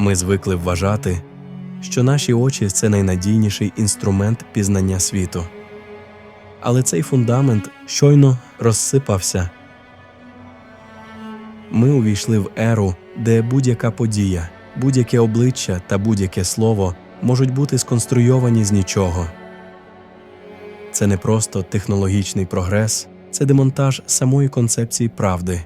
Ми звикли вважати, що наші очі це найнадійніший інструмент пізнання світу. Але цей фундамент щойно розсипався. Ми увійшли в еру, де будь-яка подія, будь-яке обличчя та будь-яке слово можуть бути сконструйовані з нічого. Це не просто технологічний прогрес, це демонтаж самої концепції правди.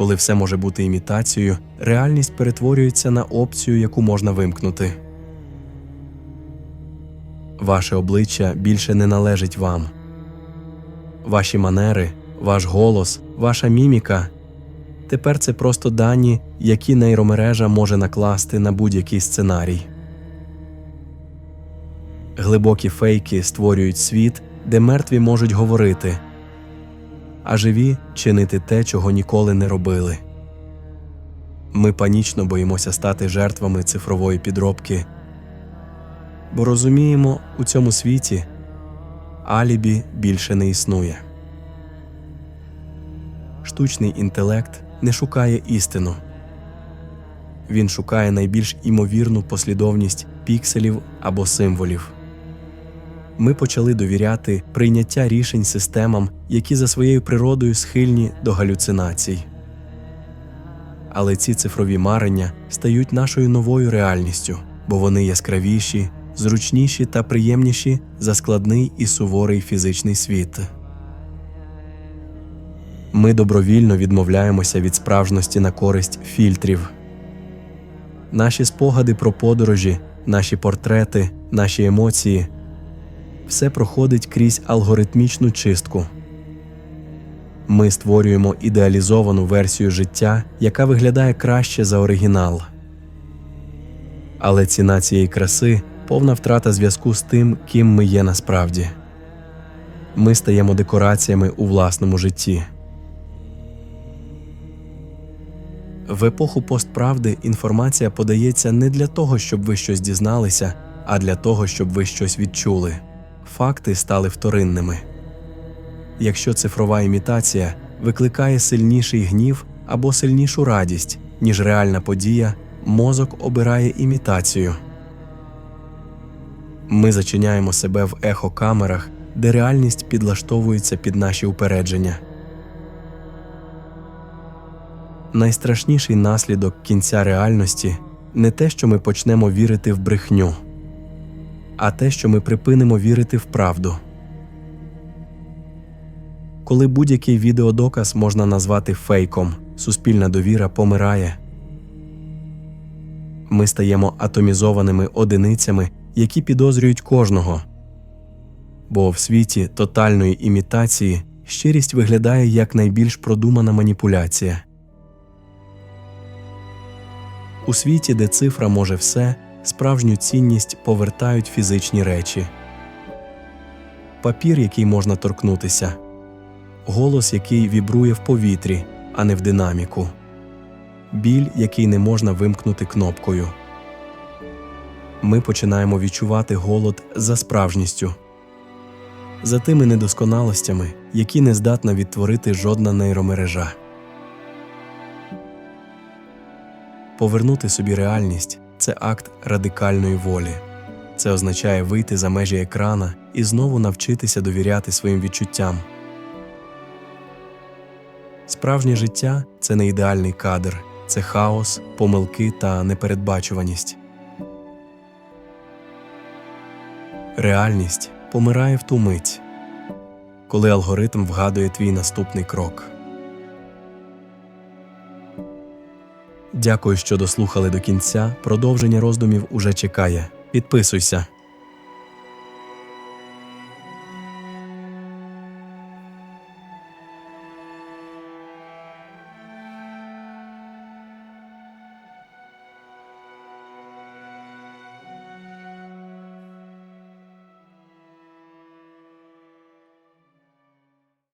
Коли все може бути імітацією, реальність перетворюється на опцію, яку можна вимкнути. Ваше обличчя більше не належить вам. Ваші манери, ваш голос, ваша міміка тепер це просто дані, які нейромережа може накласти на будь-який сценарій. Глибокі фейки створюють світ, де мертві можуть говорити, а живі чинити те, чого ніколи не робили. Ми панічно боїмося стати жертвами цифрової підробки, бо розуміємо, у цьому світі алібі більше не існує. Штучний інтелект не шукає істину. Він шукає найбільш імовірну послідовність пікселів або символів. Ми почали довіряти прийняття рішень системам, які за своєю природою схильні до галюцинацій. Але ці цифрові марення стають нашою новою реальністю, бо вони яскравіші, зручніші та приємніші за складний і суворий фізичний світ. Ми добровільно відмовляємося від справжності на користь фільтрів. Наші спогади про подорожі, наші портрети, наші емоції все проходить крізь алгоритмічну чистку. Ми створюємо ідеалізовану версію життя, яка виглядає краще за оригінал. Але ціна цієї краси повна втрата зв'язку з тим, ким ми є насправді. Ми стаємо декораціями у власному житті. В епоху постправди інформація подається не для того, щоб ви щось дізналися, а для того, щоб ви щось відчули. Факти стали вторинними. Якщо цифрова імітація викликає сильніший гнів або сильнішу радість, ніж реальна подія, мозок обирає імітацію. Ми зачиняємо себе в ехокамерах, де реальність підлаштовується під наші упередження. Найстрашніший наслідок кінця реальності не те, що ми почнемо вірити в брехню, а те, що ми припинимо вірити в правду. Коли будь-який відеодоказ можна назвати фейком, суспільна довіра помирає. Ми стаємо атомізованими одиницями, які підозрюють кожного. Бо в світі тотальної імітації щирість виглядає як найбільш продумана маніпуляція. У світі, де цифра може все, справжню цінність повертають фізичні речі. Папір, який можна торкнутися, голос, який вібрує в повітрі, а не в динаміку, біль, який не можна вимкнути кнопкою. Ми починаємо відчувати голод за справжністю, за тими недосконалостями, які не здатна відтворити жодна нейромережа. Повернути собі реальність це акт радикальної волі. Це означає вийти за межі екрана і знову навчитися довіряти своїм відчуттям. Справжнє життя це не ідеальний кадр, це хаос, помилки та непередбачуваність. Реальність помирає в ту мить, коли алгоритм вгадує твій наступний крок. Дякую, що дослухали до кінця. Продовження роздумів уже чекає. Підписуйся.